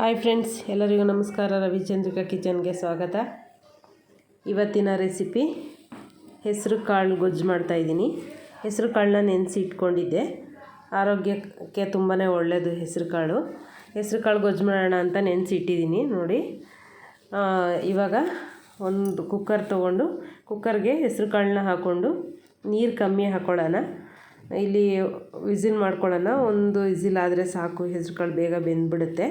Hi friends, ಎಲ್ಲರಿಗೂ ನಮಸ್ಕಾರ. ರವಿಚಂದ್ರಿಕಾ ಕಿಚನ್ಗೆ ಸ್ವಾಗತ. ಇವತ್ತಿನ ರೆಸಿಪಿ, ಹೆಸರು ಕಾಳು ಗೊಜ್ಜು ಮಾಡ್ತಾಯಿದ್ದೀನಿ ಹೆಸರು ಕಾಳನ್ನ ನೆನೆಸಿ ಇಟ್ಕೊಂಡಿದ್ದೆ ಆರೋಗ್ಯಕ್ಕೆ ತುಂಬಾ ಒಳ್ಳೆಯದು ಹೆಸರು ಕಾಳು. ಹೆಸರು ಕಾಳು ಗೊಜ್ಜು ಮಾಡೋಣ ಅಂತ ನೆನೆಸಿ ಇಟ್ಟಿದ್ದೀನಿ ನೋಡಿ ಇವಾಗ ಒಂದು ಕುಕ್ಕರ್ ತೊಗೊಂಡು, ಕುಕ್ಕರ್ಗೆ ಹೆಸರು ಕಾಳನ್ನ ಹಾಕ್ಕೊಂಡು ನೀರು ಕಮ್ಮಿ ಹಾಕ್ಕೊಳ್ಳೋಣ ಇಲ್ಲಿ ವಿಸಿಲ್ ಮಾಡ್ಕೊಳ್ಳೋಣ. ಒಂದು ವಿಸಿಲ್ ಆದರೆ ಸಾಕು, ಹೆಸರು ಕಾಳು ಬೇಗ ಬೆಂದ್ಬಿಡುತ್ತೆ.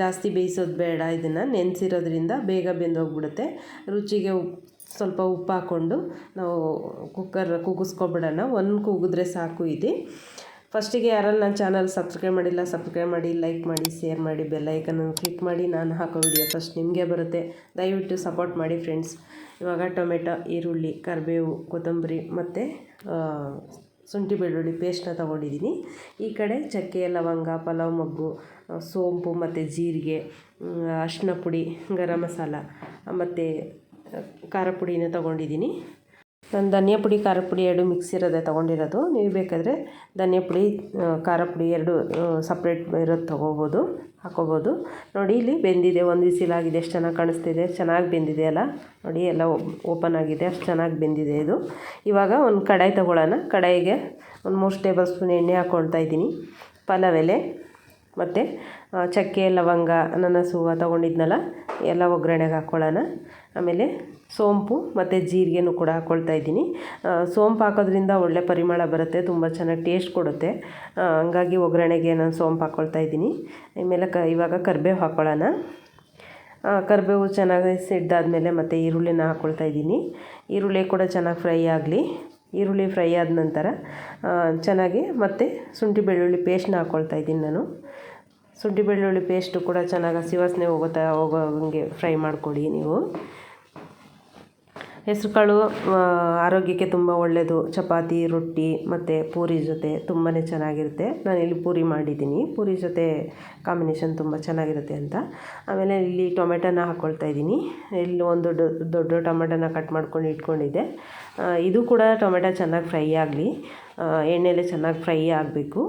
ಜಾಸ್ತಿ ಬೇಯಿಸೋದು ಬೇಡ, ಇದನ್ನು ನೆನೆಸಿರೋದ್ರಿಂದ ಬೇಗ ಬೆಂದೋಗ್ಬಿಡುತ್ತೆ. ರುಚಿಗೆ ಉಪ್ಪು ಸ್ವಲ್ಪ ಉಪ್ಪು ಹಾಕ್ಕೊಂಡು ನಾವು ಕುಕ್ಕರ್ ಕೂಗಿಸ್ಕೊಬಿಡೋಣ. ಒಂದು ಕೂಗಿದ್ರೆ ಸಾಕು ಇದೆ. ಫಸ್ಟಿಗೆ ಯಾರಲ್ಲಿ ನನ್ನ ಚಾನಲ್ ಸಬ್ಸ್ಕ್ರೈಬ್ ಮಾಡಿಲ್ಲ, ಸಬ್ಸ್ಕ್ರೈಬ್ ಮಾಡಿ, ಲೈಕ್ ಮಾಡಿ, ಶೇರ್ ಮಾಡಿ ಬೆಲ್ಲೈಕನನ್ನು ಕ್ಲಿಕ್ ಮಾಡಿ, ನಾನು ಹಾಕೋ ವಿಡಿಯೋ ಫಸ್ಟ್ ನಿಮಗೆ ಬರುತ್ತೆ. ದಯವಿಟ್ಟು ಸಪೋರ್ಟ್ ಮಾಡಿ ಫ್ರೆಂಡ್ಸ್ ಇವಾಗ ಟೊಮೆಟೊ, ಈರುಳ್ಳಿ, ಕರಿಬೇವು, ಕೊತ್ತಂಬರಿ ಮತ್ತು ಶುಂಠಿ ಬೆಳ್ಳುಳ್ಳಿ ಪೇಸ್ಟನ್ನ ತೊಗೊಂಡಿದ್ದೀನಿ. ಈ ಕಡೆ ಚಕ್ಕೆ, ಲವಂಗ, ಪಲಾವ್, ಮೊಗ್ಗು ಸೋಂಪು ಮತ್ತು ಜೀರಿಗೆ ಅರಿಶಿನ ಪುಡಿ, ಗರಂ ಮಸಾಲ ಮತ್ತು ಖಾರ ಪುಡಿನ ತೊಗೊಂಡಿದ್ದೀನಿ. ನಾನು ಧನಿಯಾ ಪುಡಿ, ಖಾರ ಪುಡಿ ಎರಡು ಮಿಕ್ಸ್ ಇರೋದೇ ತೊಗೊಂಡಿರೋದು. ನೀವು ಬೇಕಾದರೆ ಧನಿಯಾ ಪುಡಿ ಖಾರ ಪುಡಿ ಎರಡು ಸಪ್ರೇಟ್ ಇರೋದು ತೊಗೋಬೋದು, ಹಾಕೋಬೋದು. ನೋಡಿ, ಇಲ್ಲಿ ಬೆಂದಿದೆ, ಒಂದು ವಿಸಿಲಾಗಿದೆ, ಎಷ್ಟು ಚೆನ್ನಾಗಿ ಕಾಣಿಸ್ತಿದೆ. ಚೆನ್ನಾಗಿ ಬೆಂದಿದೆ ಅಲ್ಲ? ನೋಡಿ, ಎಲ್ಲ ಓಪನ್ ಆಗಿದೆ, ಅಷ್ಟು ಚೆನ್ನಾಗಿ ಬೆಂದಿದೆ ಇದು. ಇವಾಗ ಒಂದು ಕಡಾಯಿ ತೊಗೊಳ್ಳೋಣ. ಕಡಾಯಿಗೆ ಒಂದು ಮೂರು ಟೇಬಲ್ ಸ್ಪೂನ್ ಎಣ್ಣೆ ಹಾಕ್ಕೊಳ್ತಾ ಇದ್ದೀನಿ. ಪಲಾವ್ ಎಲೆ, ಮತ್ತು ಚಕ್ಕೆ, ಲವಂಗ, ಅನಾನಸು ಹೂವು ತೊಗೊಂಡಿದ್ನಲ್ಲ? ಎಲ್ಲ ಒಗ್ಗರಣೆಗೆ ಹಾಕ್ಕೊಳ್ಳೋಣ ಆಮೇಲೆ ಸೋಂಪು ಮತ್ತು ಜೀರಿಗೆನೂ ಕೂಡ ಹಾಕ್ಕೊಳ್ತಾ ಇದ್ದೀನಿ. ಸೋಂಪು ಹಾಕೋದ್ರಿಂದ ಒಳ್ಳೆ ಪರಿಮಳ ಬರುತ್ತೆ, ತುಂಬ ಚೆನ್ನಾಗಿ ಟೇಸ್ಟ್ ಕೊಡುತ್ತೆ. ಹಂಗಾಗಿ ಒಗ್ಗರಣೆಗೆ ನಾನು ಸೋಂಪು ಹಾಕ್ಕೊಳ್ತಾ ಇದ್ದೀನಿ. ಆಮೇಲೆ ಕ, ಇವಾಗ ಕರಿಬೇವು ಹಾಕ್ಕೊಳ್ಳೋಣ ಕರಿಬೇವು ಚೆನ್ನಾಗಿ ಸಿಡ್ದಾದ್ಮೇಲೆ ಮತ್ತು ಈರುಳ್ಳಿನ ಹಾಕ್ಕೊಳ್ತಾ ಇದ್ದೀನಿ. ಈರುಳ್ಳಿ ಕೂಡ ಚೆನ್ನಾಗಿ ಫ್ರೈ ಆಗಲಿ. ಈರುಳ್ಳಿ ಫ್ರೈ ಆದ ನಂತರ ಚೆನ್ನಾಗಿ ಮತ್ತು ಶುಂಠಿ ಬೆಳ್ಳುಳ್ಳಿ ಪೇಸ್ಟ್ನ ಹಾಕ್ಕೊಳ್ತಾ ಇದ್ದೀನಿ ನಾನು. ಶುಂಠಿ ಬೆಳ್ಳುಳ್ಳಿ ಪೇಸ್ಟು ಕೂಡ ಚೆನ್ನಾಗಿ ಹಸಿ ವಾಸನೆ ಹೋಗುತ್ತಾ ಹೋಗೋ ಹಂಗೆ ಫ್ರೈ ಮಾಡಿಕೊಡಿ ನೀವು. ಹೆಸರುಕಾಳು ಆರೋಗ್ಯಕ್ಕೆ ತುಂಬ ಒಳ್ಳೆಯದು ಚಪಾತಿ, ರೊಟ್ಟಿ ಮತ್ತು ಪೂರಿ ಜೊತೆ ತುಂಬಾ ಚೆನ್ನಾಗಿರುತ್ತೆ. ನಾನು ಇಲ್ಲಿ ಪೂರಿ ಮಾಡಿದ್ದೀನಿ. ಪೂರಿ ಜೊತೆ ಕಾಂಬಿನೇಷನ್ ತುಂಬ ಚೆನ್ನಾಗಿರುತ್ತೆ ಅಂತ. ಆಮೇಲೆ ಇಲ್ಲಿ ಟೊಮೆಟೊನ ಹಾಕ್ಕೊಳ್ತಾ ಇದ್ದೀನಿ. ಇಲ್ಲಿ ಒಂದು ದೊಡ್ಡ ದೊಡ್ಡ ಟೊಮೆಟೊನ ಕಟ್ ಮಾಡ್ಕೊಂಡು ಇಟ್ಕೊಂಡಿದ್ದೆ. ಇದು ಕೂಡ ಟೊಮೆಟೊ ಚೆನ್ನಾಗಿ ಫ್ರೈ ಆಗಲಿ. ಎಣ್ಣೆಲೆ ಚೆನ್ನಾಗಿ ಫ್ರೈ ಆಗಬೇಕು.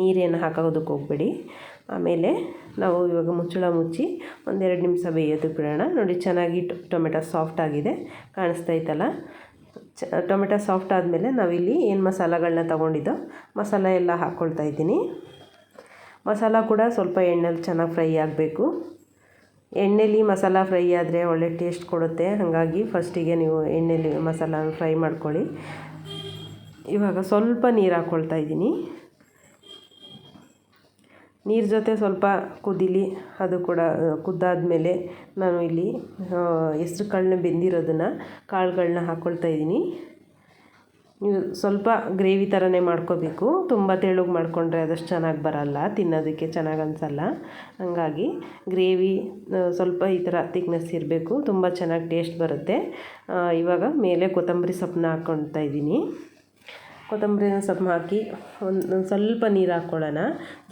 ನೀರೇನು ಹಾಕೋದಕ್ಕೆ ಹೋಗಬೇಡಿ. ಆಮೇಲೆ ನಾವು ಇವಾಗ ಮುಚ್ಚಳ ಮುಚ್ಚಿ ಒಂದೆರಡು ನಿಮಿಷ ಬೇಯೋದು ಬಿಡೋಣ. ನೋಡಿ, ಚೆನ್ನಾಗಿ ಟೊಮೆಟೊ ಸಾಫ್ಟ್ ಆಗಿದೆ. ಕಾಣಿಸ್ತೈತಲ್ಲ ಚ, ಟೊಮೆಟೊ ಸಾಫ್ಟ್ ಆದಮೇಲೆ ನಾವಿಲ್ಲಿ ಏನು ಮಸಾಲಗಳನ್ನ ತೊಗೊಂಡಿದ್ದೋ ಮಸಾಲ ಎಲ್ಲ ಹಾಕ್ಕೊಳ್ತಾ ಇದ್ದೀನಿ. ಮಸಾಲ ಕೂಡ ಸ್ವಲ್ಪ ಎಣ್ಣೆಲಿ ಚೆನ್ನಾಗಿ ಫ್ರೈ ಆಗಬೇಕು. ಎಣ್ಣೆಲಿ ಮಸಾಲ ಫ್ರೈ ಆದರೆ ಒಳ್ಳೆ ಟೇಸ್ಟ್ ಕೊಡುತ್ತೆ. ಹಾಗಾಗಿ ಫಸ್ಟಿಗೆ ನೀವು ಎಣ್ಣೆಲಿ ಮಸಾಲ ಫ್ರೈ ಮಾಡ್ಕೊಳ್ಳಿ. ಇವಾಗ ಸ್ವಲ್ಪ ನೀರು ಹಾಕ್ಕೊಳ್ತಾ ಇದ್ದೀನಿ. ನೀರು ಜೊತೆ ಸ್ವಲ್ಪ ಕುದೀಲಿ, ಅದು ಕೂಡ ಕುದ್ದಾದಮೇಲೆ ನಾನು ಇಲ್ಲಿ ಹೆಸ್ರು ಕಾಳನ್ನ ಬೆಂದಿರೋದನ್ನು ಕಾಳುಗಳನ್ನ ಹಾಕ್ಕೊಳ್ತಾ ಇದ್ದೀನಿ. ನೀವು ಸ್ವಲ್ಪ ಗ್ರೇವಿ ಥರನೇ ಮಾಡ್ಕೋಬೇಕು. ತುಂಬ ತೆಳುಗೆ ಮಾಡಿಕೊಂಡ್ರೆ ಅದಷ್ಟು ಚೆನ್ನಾಗಿ ಬರಲ್ಲ, ತಿನ್ನೋದಕ್ಕೆ ಚೆನ್ನಾಗಿ ಅನಿಸಲ್ಲ. ಹಾಗಾಗಿ ಗ್ರೇವಿ ಸ್ವಲ್ಪ ಈ ಥರ ತಿಕ್ನೆಸ್ ಇರಬೇಕು. ತುಂಬ ಚೆನ್ನಾಗಿ ಟೇಸ್ಟ್ ಬರುತ್ತೆ. ಇವಾಗ ಮೇಲೆ ಕೊತ್ತಂಬರಿ ಸೊಪ್ಪನ್ನ ಹಾಕ್ಕೊಳ್ತಾ ಇದ್ದೀನಿ. ಕೊತ್ತಂಬರಿನ ಸ್ವಲ್ಪ ಹಾಕಿ ಒಂದು ಸ್ವಲ್ಪ ನೀರು ಹಾಕ್ಕೊಳ್ಳೋಣ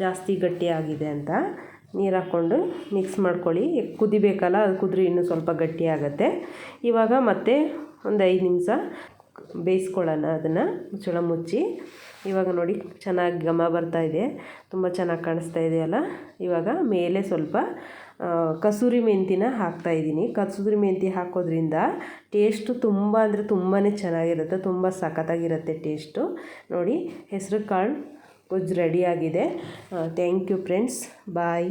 ಜಾಸ್ತಿ ಗಟ್ಟಿಯಾಗಿದೆ ಅಂತ. ನೀರು ಹಾಕ್ಕೊಂಡು ಮಿಕ್ಸ್ ಮಾಡ್ಕೊಳ್ಳಿ. ಕುದಿಬೇಕಲ್ಲ, ಅದು ಕುದ್ರೆ ಇನ್ನೂ ಸ್ವಲ್ಪ ಗಟ್ಟಿ ಇವಾಗ ಮತ್ತೆ ಒಂದು ಐದು ನಿಮಿಷ ಬೇಯಿಸ್ಕೊಳ್ಳೋಣ ಅದನ್ನು ಮುಚ್ಚಳ ಮುಚ್ಚಿ. ಇವಾಗ ನೋಡಿ ಚೆನ್ನಾಗಿ ಘಮ ಇದೆ. ತುಂಬ ಚೆನ್ನಾಗಿ ಕಾಣಿಸ್ತಾ ಇದೆಯಲ್ಲ ಇವಾಗ ಮೇಲೆ ಸ್ವಲ್ಪ ಕಸೂರಿ ಮೆಂತಿನ ಹಾಕ್ತಾ ಇದ್ದೀನಿ. ಕಸೂರಿ ಮೆಂತಿ ಹಾಕೋದ್ರಿಂದ ಟೇಸ್ಟು ತುಂಬ ಅಂದರೆ ತುಂಬಾ ಚೆನ್ನಾಗಿರುತ್ತೆ. ತುಂಬ ಸಖತ್ತಾಗಿರುತ್ತೆ ಟೇಸ್ಟು ನೋಡಿ, ಹೆಸರು ಕಾಳು ಗೊಜ್ಜು ರೆಡಿಯಾಗಿದೆ ಥ್ಯಾಂಕ್ ಯು ಫ್ರೆಂಡ್ಸ್ ಬಾಯ್